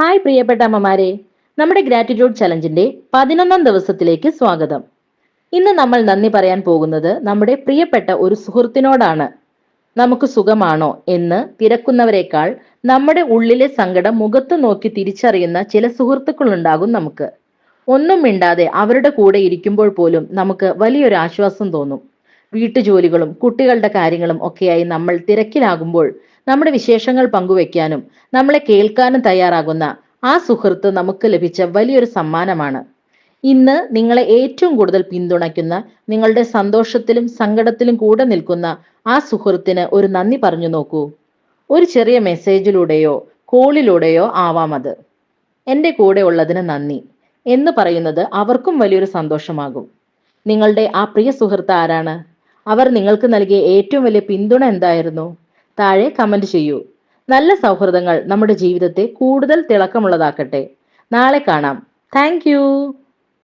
Hi പ്രിയപ്പെട്ട അമ്മമാരെ. നമ്മുടെ ഗ്രാറ്റിറ്റ്യൂഡ് ചലഞ്ചിന്റെ പതിനൊന്നാം ദിവസത്തിലേക്ക് സ്വാഗതം. ഇന്ന് നമ്മൾ നന്ദി പറയാൻ പോകുന്നത് നമ്മുടെ പ്രിയപ്പെട്ട ഒരു സുഹൃത്തിനോടാണ്. നമുക്ക് സുഖമാണോ എന്ന് തിരക്കുന്നവരെക്കാൾ നമ്മുടെ ഉള്ളിലെ സങ്കടം മുഖത്ത് നോക്കി തിരിച്ചറിയുന്ന ചില സുഹൃത്തുക്കളുണ്ടാകും നമുക്ക്. ഒന്നും മിണ്ടാതെ അവരുടെ കൂടെ ഇരിക്കുമ്പോൾ പോലും നമുക്ക് വലിയൊരു ആശ്വാസം തോന്നും. വീട്ടുജോലികളും കുട്ടികളുടെ കാര്യങ്ങളും ഒക്കെയായി നമ്മൾ തിരക്കിലാകുമ്പോൾ നമ്മുടെ വിശേഷങ്ങൾ പങ്കുവെക്കാനും നമ്മളെ കേൾക്കാനും തയ്യാറാകുന്ന ആ സുഹൃത്ത് നമുക്ക് ലഭിച്ച വലിയൊരു സമ്മാനമാണ്. ഇന്ന് നിങ്ങളെ ഏറ്റവും കൂടുതൽ പിന്തുണയ്ക്കുന്ന നിങ്ങളുടെ സന്തോഷത്തിലും സങ്കടത്തിലും കൂടെ നിൽക്കുന്ന ആ സുഹൃത്തിന് ഒരു നന്ദി പറഞ്ഞു നോക്കൂ. ഒരു ചെറിയ മെസ്സേജിലൂടെയോ കോളിലൂടെയോ ആവാം അത്. എന്റെ കൂടെ ഉള്ളതിന് നന്ദി. എന്ന് പറയുന്നത് അവർക്കും വലിയൊരു സന്തോഷമാകും. നിങ്ങളുടെ ആ പ്രിയ സുഹൃത്ത് ആരാണ്? അവർ നിങ്ങൾക്ക് നൽകിയ ഏറ്റവും വലിയ പിന്തുണ എന്തായിരുന്നു? താഴെ കമന്റ് ചെയ്യൂ. നല്ല സൗഹൃദങ്ങൾ നമ്മുടെ ജീവിതത്തെ കൂടുതൽ തിളക്കമുള്ളതാക്കട്ടെ. നാളെ കാണാം. താങ്ക്